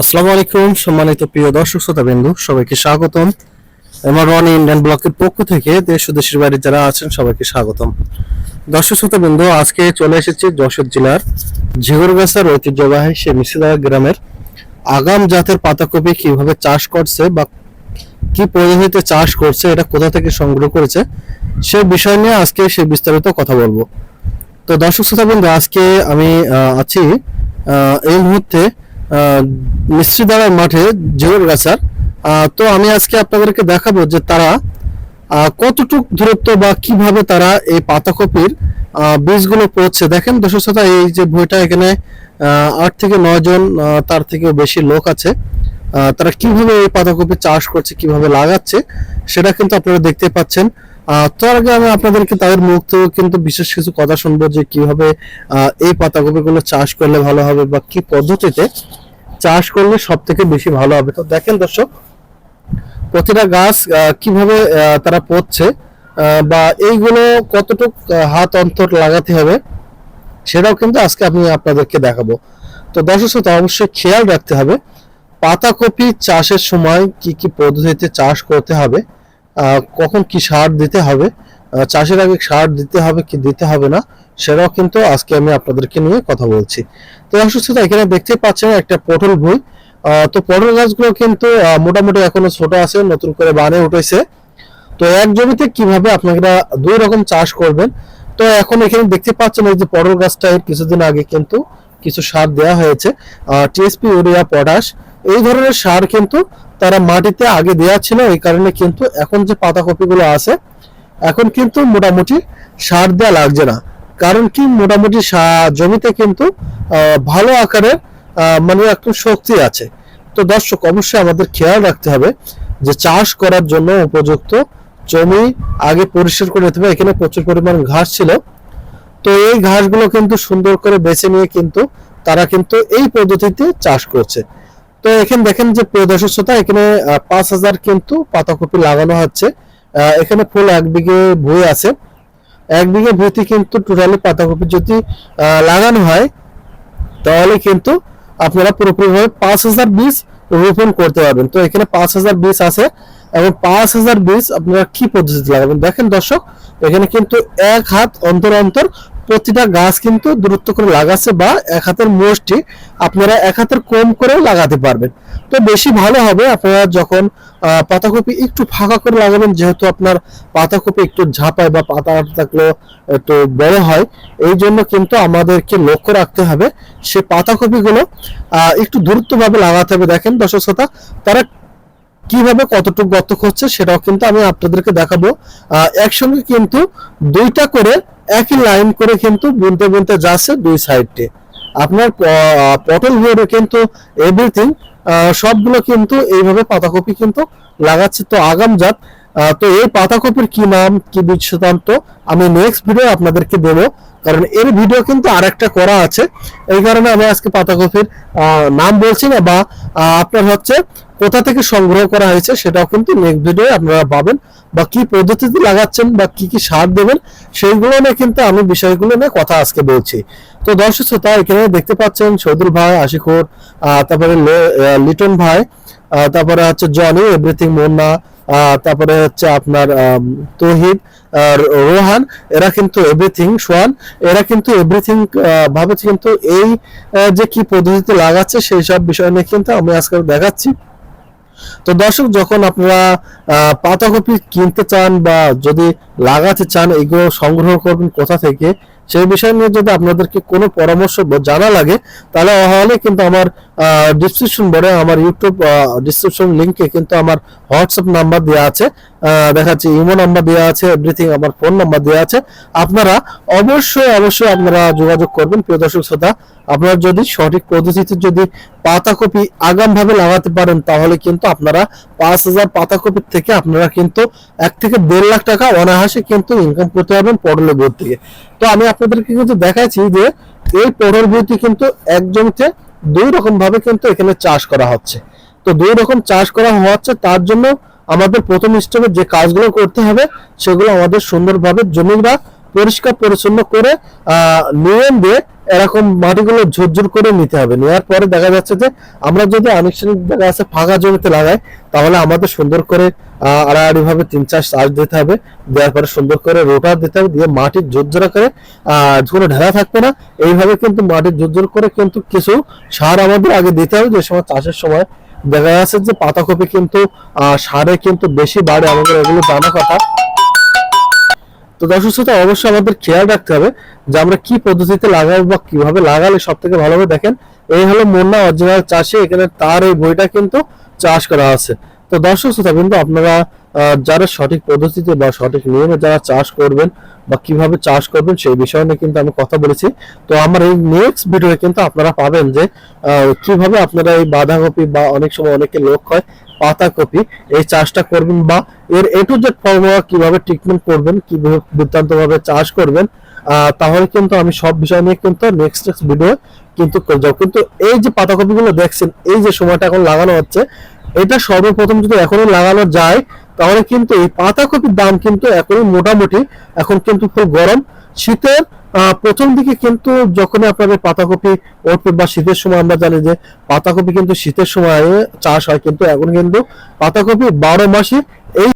আসসালামু আলাইকুম, সম্মানিত প্রিয় দর্শক শ্রোতা বিন্দু সবাইকে স্বাগতম। আমার রন ইন্ডিয়ান ব্লকের পক্ষ থেকে দেশ ও দেশের বাইরে যারা আছেন, সবাইকে স্বাগতম। দর্শক শ্রোতা বিন্দু আজকে চলে এসেছি যশোর জেলার ঝিগরগাছার ঐতিহ্যবাহী সে মিশিদারা গ্রামের আগাম জাতের পাতাকপি কীভাবে চাষ করছে বা কি পদ্ধতিতে চাষ করছে, এটা কোথা থেকে সংগ্রহ করেছে, সে বিষয় নিয়ে আজকে সে বিস্তারিত কথা বলব। তো দর্শক শ্রোতা বন্ধু আজকে আমি আছি এই মুহূর্তে মিস্ত্রিদারার মাঠে জিওর গাছার। তো আমি আজকে আপনাদেরকে দেখাবো যে তারা কতটুক দূরত্ব বা কীভাবে তারা এই পাতাকপির বীজগুলো পড়ছে। দেখেন দর্শক এই যে বইটা এখানে আট থেকে নয় জন তার থেকেও বেশি লোক আছে। তারা কীভাবে এই পাতাকপি চাষ করছে, কীভাবে লাগাচ্ছে, সেটা কিন্তু আপনারা দেখতে পাচ্ছেন। তার আগে আমি আপনাদেরকে তাদের মুখ থেকে কিন্তু বিশেষ কিছু কথা শুনব যে কীভাবে এই পাতাকপিগুলো চাষ করলে ভালো হবে বা কি পদ্ধতিতে চাষ করলে সব থেকে বেশি ভালো হবে। তো দেখেন দর্শক, প্রতিটা গাছ কীভাবে তারা পড়ছে বা এইগুলো কতটুক হাত অন্তর লাগাতে হবে সেটাও কিন্তু আজকে আমি আপনাদেরকে দেখাবো। তো দর্শক শ্রোতা, অবশ্যই খেয়াল রাখতে হবে, পাতাকপি চাষের সময় কি কি পদ্ধতিতে চাষ করতে হবে কখন কি সার দিতে হবে? চাষের আগে সার দিতে হবে কি দিতে হবে না, সেটাও কিন্তু আজকে আমি আপনাদেরকে নিয়ে কথা বলছি। তো অসুস্থতা এখানে দেখতে পাচ্ছেন একটা পটল ভুই। তো পটল গাছগুলো কিন্তু মোটামুটি এখনও ছোট আছে, নতুন করে বানে উঠেছে। তো এক জমিতে কীভাবে আপনারা দুই রকম চাষ করবেন? তো এখন এখানে দেখতে পাচ্ছেন এই যে পটল গাছটা কিছুদিন আগে কিন্তু কিছু সার দেওয়া হয়েছে। TSP urea, potash. এই ধরনের সার কিন্তু তারা মাটিতে আগে দেওয়া ছিল, এই কারণে কিন্তু এখন যে পাতাকপিগুলো আছে, এখন কিন্তু মোটামুটি সার দেওয়া লাগছে না। কারণ কি, মোটামুটি জমিতে কিন্তু ভালো আকারের মানে একটু শক্তি আছে। তো দর্শক, অবশ্যই আমাদের খেয়াল রাখতে হবে যে চাষ করার জন্য উপযুক্ত জমি আগে পরিষ্কার করে নিতে হবে। এখানে প্রচুর পরিমাণ ঘাস ছিল। তো এই ঘাসগুলো কিন্তু সুন্দর করে বেছে নিয়ে কিন্তু তারা কিন্তু এই পদ্ধতিতে চাষ করছে। তো এখানে দেখেন যে প্রিয় দর্শক শ্রোতা, এখানে পাঁচ হাজার কিন্তু পাতাকপি লাগানো হচ্ছে। এখানে ফুল এক বিঘে ভুঁই আছে। এক বিঘে ভুঁইতে কিন্তু টোটালি পাতাকপি যদি লাগানো হয়, তাহলে কিন্তু আপনারা পুরোপুরিভাবে পাঁচ হাজার বীজ রোপণ করতে পারবেন। তো এখানে পাঁচ হাজার বীজ আছে এবং পাঁচ হাজার বীজ আপনারা কি পদ্ধতিতে লাগাবেন? দেখেন দর্শক, এখানে কিন্তু এক হাত অন্তর অন্তর প্রতিটা গাছ কিন্তু দূরত্ব করে লাগাচ্ছে বা এক হাতের মোষটি আপনারা এক হাতের কম করেও লাগাতে পারবেন। তো বেশি ভালো হবে আপনারা যখন পাতাকপি একটু ফাঁকা করে লাগাবেন, যেহেতু আপনার পাতাকপি একটু ঝাঁপায় বা পাতা থাকলেও একটু বড় হয়, এই জন্য কিন্তু আমাদেরকে লক্ষ্য রাখতে হবে, সে পাতাকপিগুলো একটু দূরত্বভাবে লাগাতে হবে। দেখেন দর্শক শ্রোতা, তারা কীভাবে কতটুকু গর্ত করছে সেটাও কিন্তু আমি আপনাদেরকে দেখাবো। একসঙ্গে কিন্তু দুইটা করে একই লাইন করে কিন্তু বুনতে বুনতে যাচ্ছে দুই সাইডে আপনার পটল ভিউরে কিন্তু এভরিথিং সবগুলো কিন্তু এইভাবে পাতাকপি কিন্তু লাগাচ্ছে। তো আগাম জাত তো এই পাতাকপির কি নাম, কি বীজ আমি নেক্সট ভিডিও আপনাদেরকে দেবো। কারণ এর ভিডিও কিন্তু আরেকটা করা আছে। এই কারণে আমি আজকে পাতাকপির নাম বলছি না বা আপনার হচ্ছে কোথা থেকে সংগ্রহ করা হয়েছে সেটাও কিন্তু নেক্সট ভিডিও আপনারা পাবেন বা কি পদ্ধতিতে লাগাচ্ছেন বা কি কি সার দেবেন সেইগুলো নিয়ে কিন্তু আমি বিষয়গুলো নিয়ে কথা আজকে বলছি। তো দর্শক শ্রোতা, এখানে দেখতে পাচ্ছেন সৈদুল ভাই, আশিকুর তারপরে লিটন ভাই তারপরে হচ্ছে জনি এভরিথিং মোন্না তারপরে হচ্ছে আপনার তৌহিদ আর রোহান, এরা কিন্তু এভরিথিং সোয়ান এরা কিন্তু এভরিথিং ভাবে কিন্তু এই যে কি পদ্ধতিতে লাগাচ্ছে সেই সব বিষয় নিয়ে কিন্তু আমি আজকে দেখাচ্ছি। তো দর্শক, যখন আপনারা পাতাকপি কিনতে চান বা যদি লাগাতে চান, এগুলো সংগ্রহ করবেন কোথা থেকে? সেই বিষয় নিয়ে যদি আপনাদেরকে কোনো পরামর্শ জানা লাগে তাহলে তাহলে কিন্তু আমার ডিসক্রিপশন বোর্ডে আমার ইউটিউব ডিসক্রিপশন লিঙ্কে কিন্তু আমার হোয়াটসঅ্যাপ নাম্বার দেওয়া আছে। আহ, দেখাচ্ছি ইমো নাম্বার দেওয়া আছে এভরিথিং আমার ফোন নাম্বার দেওয়া আছে। আপনারা অবশ্যই অবশ্যই আপনারা যোগাযোগ করবেন প্রিয় দর্শক শ্রোতা। আপনারা যদি সঠিক পদ্ধতিতে যদি পাতাকপি আগাম ভাবে লাগাতে পারেন তাহলে কিন্তু আপনারা পাঁচ হাজার পাতাকপির থেকে আপনারা কিন্তু এক থেকে দেড় লাখ টাকা অনায়াসে কিন্তু ইনকাম করতে পারবেন পটলের বোর্ড থেকে। তো আমি আপনাদেরকে কিন্তু দেখাচ্ছি যে এই পটল বইটি কিন্তু এক জমিতে দুই রকম ভাবে কিন্তু এখানে চাষ করা হচ্ছে। তো দুই রকম চাষ করা হচ্ছে, তার জন্য আমাদের প্রথম স্টেপে যে কাজগুলো করতে হবে, সেগুলো আমাদের সুন্দরভাবে জমিরা পরিষ্কার পরিচ্ছন্ন করে নিয়ম দিয়ে এরকম মাটিগুলো ঝুরঝুর করে নিতে হবে। নেওয়ার পরে দেখা যাচ্ছে যে আমরা যদি আনুষ্ঠানিক জায়গা আছে ফাঁকা জমিতে লাগাই, তাহলে আমাদের সুন্দর করে আড়াআড়ি ভাবে তিন চার চাষ দিতে হবে। দেওয়ার পরে সুন্দর করে রোটার দিতে হবে, দিয়ে মাটির ঝুরঝুরা করে কোনো ঢেলা থাকবে না। এইভাবে কিন্তু মাটির ঝুরঝুর করে কিন্তু কিছু সার আমাদের আগে দিতে হবে। যে সময় চাষের সময় দেখা যাচ্ছে যে পাতাকপি কিন্তু সারে কিন্তু বেশি বাড়ে আমাদের এগুলো জানা কথা। তো দর্শক শ্রোতা, অবশ্যই আমাদের খেয়াল রাখতে হবে যে আমরা কি পদ্ধতিতে লাগাবো বা কীভাবে লাগালে সব থেকে ভালোভাবে দেখেন, এই হলো মুন্না অরিজিনাল চাষে, এখানে তার এই বইটা কিন্তু চাষ করা আছে। তো দর্শক শ্রোতা কিন্তু আপনারা যারা সঠিক পদ্ধতিতে বা সঠিক নিয়মে যারা চাষ করবেন বা কীভাবে চাষ করবেন সেই বিষয় নিয়ে কিন্তু আমি কথা বলেছি। তো আমার এই নেক্সট ভিডিওয়ে কিন্তু আপনারা পাবেন যে কীভাবে আপনারা এই বাঁধাকপি বা অনেক সময় অনেকে লোক হয় পাতাকপি, এই চাষটা করবেন বা এর এ টু জেড ফর্মুলা কীভাবে ট্রিটমেন্ট করবেন, কীভাবে দুর্দান্ত ভাবে চাষ করবেন তাহলে কিন্তু আমি সব বিষয় নিয়ে কিন্তু নেক্সট নেক্সট ভিডিও কিন্তু কিন্তু এই যে পাতাকপি গুলো দেখছেন, এই যে সময়টা এখন লাগানো হচ্ছে এটা সর্বপ্রথম যদি এখনও লাগানো যায়, তাহলে কিন্তু এই পাতাকপির দাম কিন্তু এখনই মোটামুটি, এখন কিন্তু খুব গরম। শীতের প্রথম দিকে কিন্তু যখন আপনাদের পাতাকপি উঠবে বা শীতের সময় আমরা জানি যে পাতাকপি কিন্তু শীতের সময় চাষ হয়, কিন্তু এখন কিন্তু পাতাকপি বারো মাসে